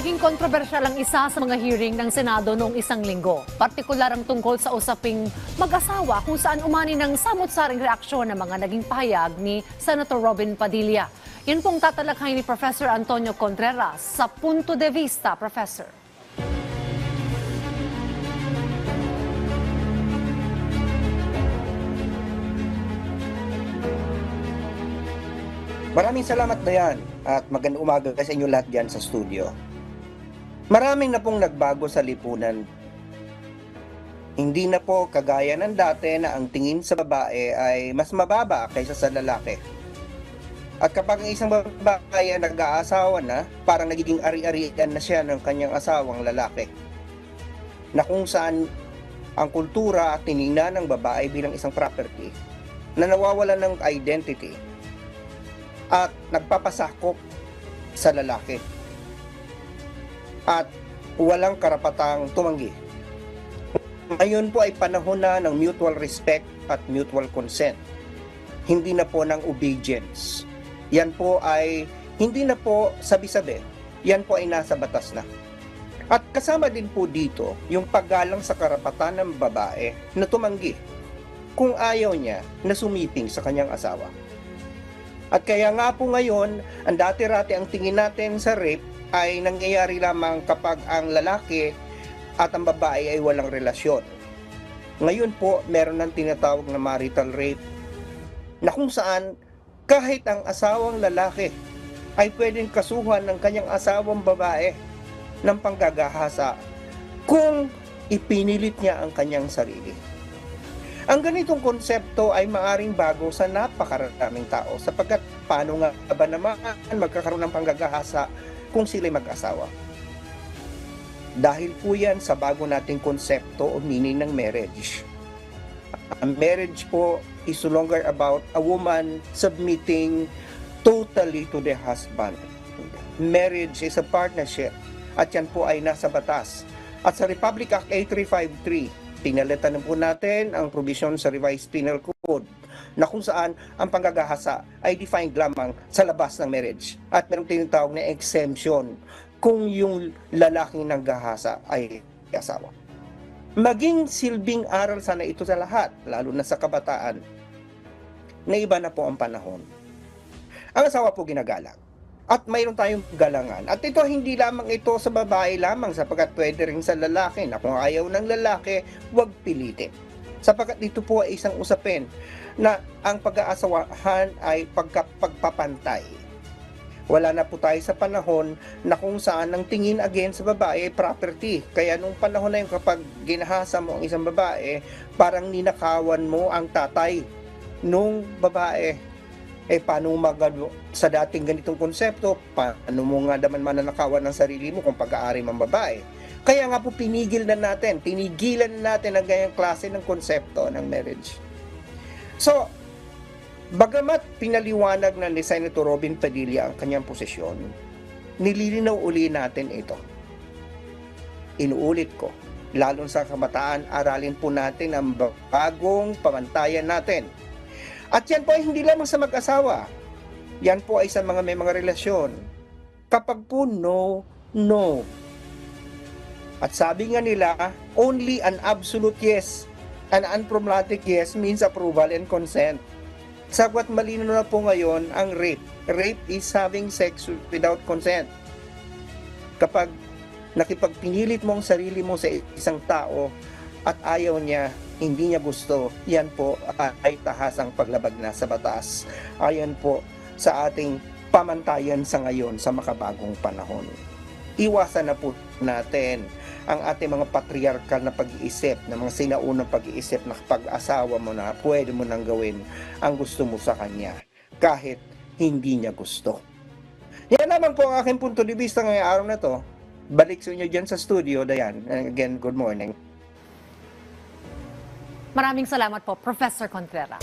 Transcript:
Naging kontrobersyal ang isa sa mga hearing ng Senado noong isang linggo. Partikular ang tungkol sa usaping mag-asawa kung saan umani ng samot-saring reaksyon ng mga naging pahayag ni Senator Robin Padilla. Yan pong tatalakay ni Professor Antonio Contreras sa Punto de Vista, Professor. Maraming salamat Dayan at magandang umaga sa inyo lahat dyan sa studio. Maraming na pong nagbago sa lipunan. Hindi na po kagaya ng dati na ang tingin sa babae ay mas mababa kaysa sa lalaki. At kapag ang isang babae ay nag-aasawa na, parang nagiging ari-arian na siya ng kanyang asawang lalaki. Na kung saan ang kultura at tiningnan ng babae bilang isang property na nawawala ng identity at nagpapasakop sa lalaki. At walang karapatang tumanggi. Ngayon po ay panahon na ng mutual respect at mutual consent. Hindi na po ng obedience. Yan po ay hindi na po sabi-sabi. Yan po ay nasa batas na. At kasama din po dito yung paggalang sa karapatan ng babae na tumanggi kung ayaw niya na sumiping sa kanyang asawa. At kaya nga po ngayon, ang dati-rati ang tingin natin sa rape ay nangyayari lamang kapag ang lalaki at ang babae ay walang relasyon. Ngayon po, meron ng tinatawag na marital rape na kung saan kahit ang asawang lalaki ay pwedeng kasuhan ng kanyang asawang babae ng panggagahasa kung ipinilit niya ang kanyang sarili. Ang ganitong konsepto ay maaring bago sa napakaraming tao sapagkat paano nga ba naman magkakaroon ng panggagahasa kung sila'y mag-asawa? Dahil po yan sa bago nating konsepto o meaning ng marriage. Ang marriage po is no longer about a woman submitting totally to the husband. Marriage is a partnership at yan po ay nasa batas. At sa Republic Act 8353, pinalitan na po natin ang provision sa Revised Penal Code na kung saan ang panggagahasa ay defined lamang sa labas ng marriage. At merong tinatawag na exemption kung yung lalaking nanggahasa ay asawa. Maging silbing aral sana ito sa lahat, lalo na sa kabataan, na iba na po ang panahon. Ang asawa po ginagalang. At mayroon tayong galangan. At ito hindi lamang ito sa babae lamang sapagkat pwede rin sa lalaki na kung ayaw ng lalaki, huwag pilitin. Sapagkat dito po ay isang usapin na ang pag-aasawahan ay pagka. Wala na po tayo sa panahon na kung saan ang tingin again sa babae ay property. Kaya nung panahon na yun kapag ginahasa mo ang isang babae, parang ninakawan mo ang tatay nung babae eh paano mag sa dating ganitong konsepto, paano mo nga naman mananakawan ng sarili mo kung pag-aari mang babae. Kaya nga po pinigil na natin, tinigilan na natin ang ganyang klase ng konsepto ng marriage. So, bagamat pinaliwanag na ni Senator Robin Padilla ang kanyang posisyon, nililinaw uli natin ito. Inuulit ko, lalo sa kamataan, aralin po natin ang bagong pamantayan natin at yan po ay hindi lamang sa mag-asawa. Yan po ay sa mga may mga relasyon. Kapag po no, no. At sabi nga nila, only an absolute yes, an unproblematic yes means approval and consent. Sagwat malino na po ngayon ang rape. Rape is having sex without consent. Kapag nakipagpinilit mo ang sarili mo sa isang tao at ayaw niya, hindi niya gusto, yan po ay tahasang paglabag na sa batas. Ayon po sa ating pamantayan sa ngayon sa makabagong panahon. Iwasan na po natin ang ating mga patriarkal na pag-iisip, na mga sinaunang pag-iisip na pag-asawa mo na pwede mo nang gawin ang gusto mo sa kanya kahit hindi niya gusto. Yan naman po ang aking punto de vista ngayong araw na to. Balik sa inyo dyan sa studio, Dayan. And again, good morning. Maraming salamat po, Professor Contreras.